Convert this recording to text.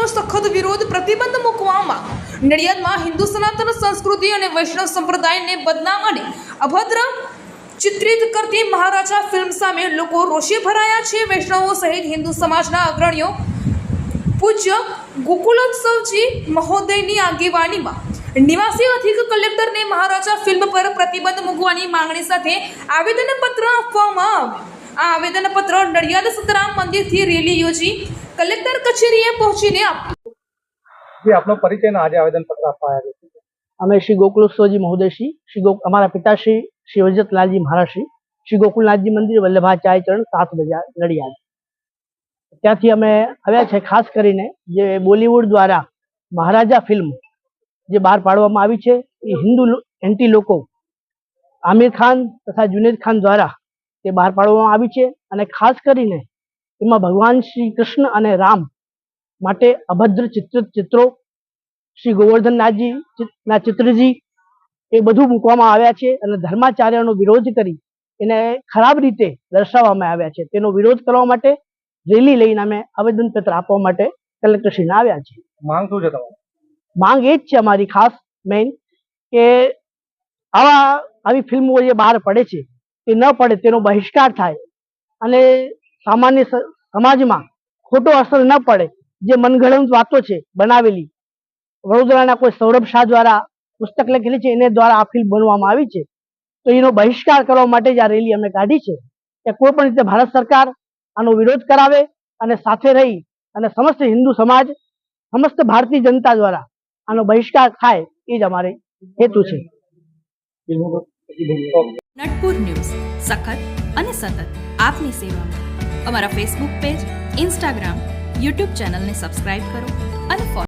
વિરોધનો સખત વિરોધ પ્રતિબંધ મૂકવામાં નડિયાદમાં હિન્દુ સનાતન સંસ્કૃતિ અને વૈષ્ણવ સંપ્રદાયને બદનામ અને અભદ્ર ચિત્રિત કરતી મહારાજા ફિલ્મ સામે લોકો રોષે ભરાયા છે. વૈષ્ણવો સહિત હિન્દુ સમાજના અગ્રણીઓ પૂજ્ય ગોકુલોત્સવજી મહોદયની આગેવાનીમાં નિવાસી અધિક કલેક્ટરને મહારાજા ફિલ્મ પર પ્રતિબંધ મૂકવાની માંગણી સાથે આવેદનપત્ર આપવામાં આ આવેદનપત્ર નડિયાદ સતરામ મંદિરથી રેલી યોજી કલેક્ટર કચેરીએ પહોંચીને આપ્યું જે આપનો પરિચય આજે આવેદન પત્ર આપવા આવ્યા છે. અમે શ્રી ગોકુલોત્સવજી મહોદયશ્રી શ્રી ગો અમારા પિતાશ્રી શ્રી વજતલાલજી મહારાજશ્રી શ્રી ગોકુલનાથજી મંદિર વલ્લભાચાર્ય ચરણ સાત બજાર નડિયાદ. ત્યાંથી અમે આવ્યા છે ખાસ કરીને જે બોલિવૂડ દ્વારા મહારાજા ફિલ્મ જે બહાર પાડવામાં આવી છે એ હિન્દુ એન્ટી લોકો આમિર ખાન તથા જુનેદ ખાન દ્વારા તે બહાર પાડવામાં આવી છે. અને ખાસ કરીને એમાં ભગવાન શ્રી કૃષ્ણ અને રામ માટે અભદ્ર ચિત્ર ચિત્રો શ્રી ગોવર્ધનનાથજી ના ચિત્રજી એ બધું મૂકવામાં આવ્યા છે અને ધર્માચાર્યનો વિરોધ કરી એને ખરાબ રીતે દર્શાવવામાં આવ્યા છે. તેનો વિરોધ કરવા માટે રેલી લઈને અમે આવેદનપત્ર આપવા માટે કલેક્ટરશ્રીને આવ્યા છે માંગ શું છે તમારી? માંગ એ જ છે અમારી ખાસ મેઇન કે આવા આવી ફિલ્મો જે બહાર પડે છે તે ન પડે તેનો બહિષ્કાર થાય અને સામાન્ય સમાજમાં ખોટો અસર ન પડે. જે મનગઢંત વાતો છે, બનાવેલી. વડોદરાના કોઈ સૌરભ શાહ દ્વારા પુસ્તક લખેલી છે, એને દ્વારા ફિલ્મ બનવામાં આવી છે. તો એનો બહિષ્કાર કરવા માટે જ આ રેલી અમે કાઢી છે. કે કોઈ પણ રીતે ભારત સરકાર આનો વિરોધ કરાવે અને સાથે રહી અને સમસ્ત હિન્દુ સમાજ, સમસ્ત ભારતીય જનતા દ્વારા આનો બહિષ્કાર થાય એ જ અમારે હેતુ છે. નટપુર ન્યૂઝ. સખત અને સતત આપની સેવામાં. અમારા ફેસબુક પેજ ઇન્સ્ટાગ્રામ યુટ્યુબ ચેનલને સબસ્ક્રાઇબ કરો અને ફોલો